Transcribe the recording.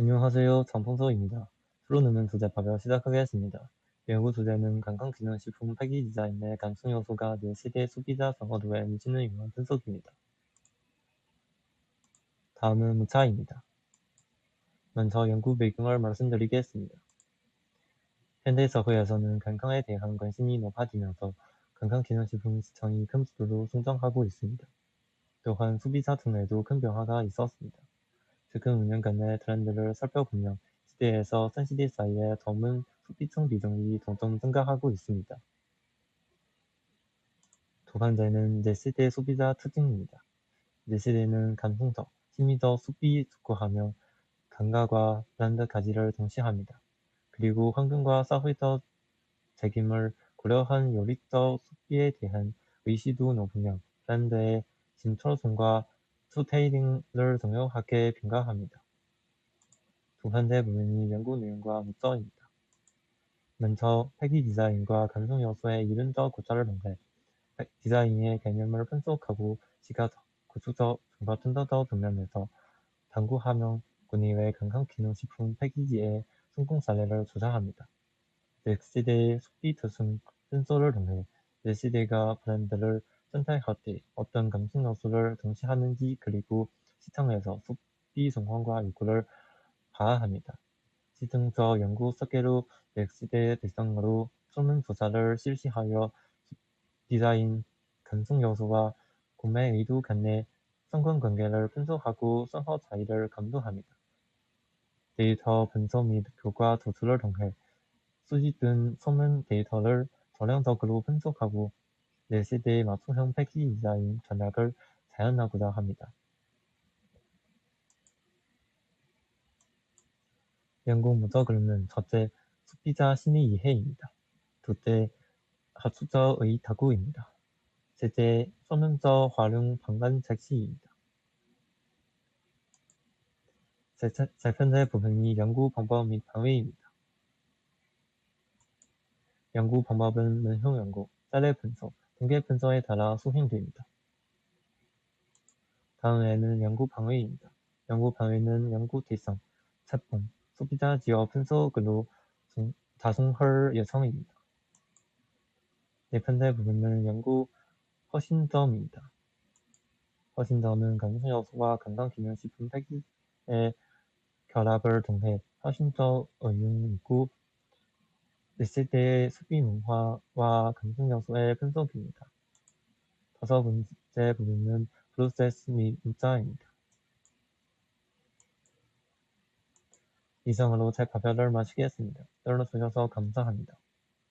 안녕하세요. 장풍서입니다. 프로는 주제 발표 시작하겠습니다. 연구 주제는 건강기능식품 폐기 디자인의 감성 요소가 내 시대 소비자 선호도에 미치는 영향 분석입니다. 다음은 무차입니다. 먼저 연구 배경을 말씀드리겠습니다. 현대 사회에서는 건강에 대한 관심이 높아지면서 건강기능식품 시장이 큰 속도로 성장하고 있습니다. 또한 소비자 등에도 큰 변화가 있었습니다. 최근 5년간의 트렌드를 살펴보면 시대에서 선시대 사이에 젊은 소비층 비중이 점점 증가하고 있습니다. 두 번째는 Z세대 소비자 특징입니다. Z세대는 감성적, 심리적 소비 촉구하며 감각과 브랜드 가치를 중시합니다. 그리고 환경과 사회적 책임을 고려한 요리적 소비에 대한 의식도 높으며 브랜드의 진철성과 스토리텔링을 중요하게 평가합니다. 두 번째 부분이 연구 내용과 목적입니다. 먼저 폐기 디자인과 감성 요소의 이론적 구조를 통해 디자인의 개념을 분석하고 시가적, 구조적, 정보전도적 측면에서 탐구하며 국내외 건강기능식품 폐기지의 성공 사례를 조사합니다. Z세대의 소비 특성 분석을 통해 Z세대가 브랜드를 선택할 때 어떤 감성 요소를 중시하는지 그리고 시장에서 소비 상황과 요구를 파악합니다. 시승적 연구 설계로 Z세대 대상으로 설문조사를 실시하여 디자인, 감성 요소와 구매 의도 간의 상관관계를 분석하고 선호 차이를 감도합니다. 데이터 분석 및 교과 조사를 통해 수집된 설문 데이터를 전량적으로 분석하고 Z세대의 맞춤형 패키지 디자인 전략을 재현하고자 합니다. 연구 목적으로는 첫째, 소비자 심리 이해입니다. 둘째, 학술적의 탁구입니다. 셋째, 설문적 활용 제시입니다. 세 번째 부분이 연구 방법 및 방외입니다. 연구 방법은 문형 연구, 사례 분석, 공개 근서에 달아 소행됩니다. 다음에는 연구 방위입니다. 연구 방위는 연구 대상, 제품, 소비자 지역 분석으로 다송할 예정입니다. 네편대 부분은 연구 허신점입니다. 허신점은 감성요소와 건강기능식품 팩트의 결합을 통해 허신점 의용 입구 1세대의 수비 문화와 감성 요소의 분석입니다. 다섯 번째 부분은 프로세스 및 문자입니다. 이상으로 제 발표를 마치겠습니다. 여러분 주셔서 감사합니다.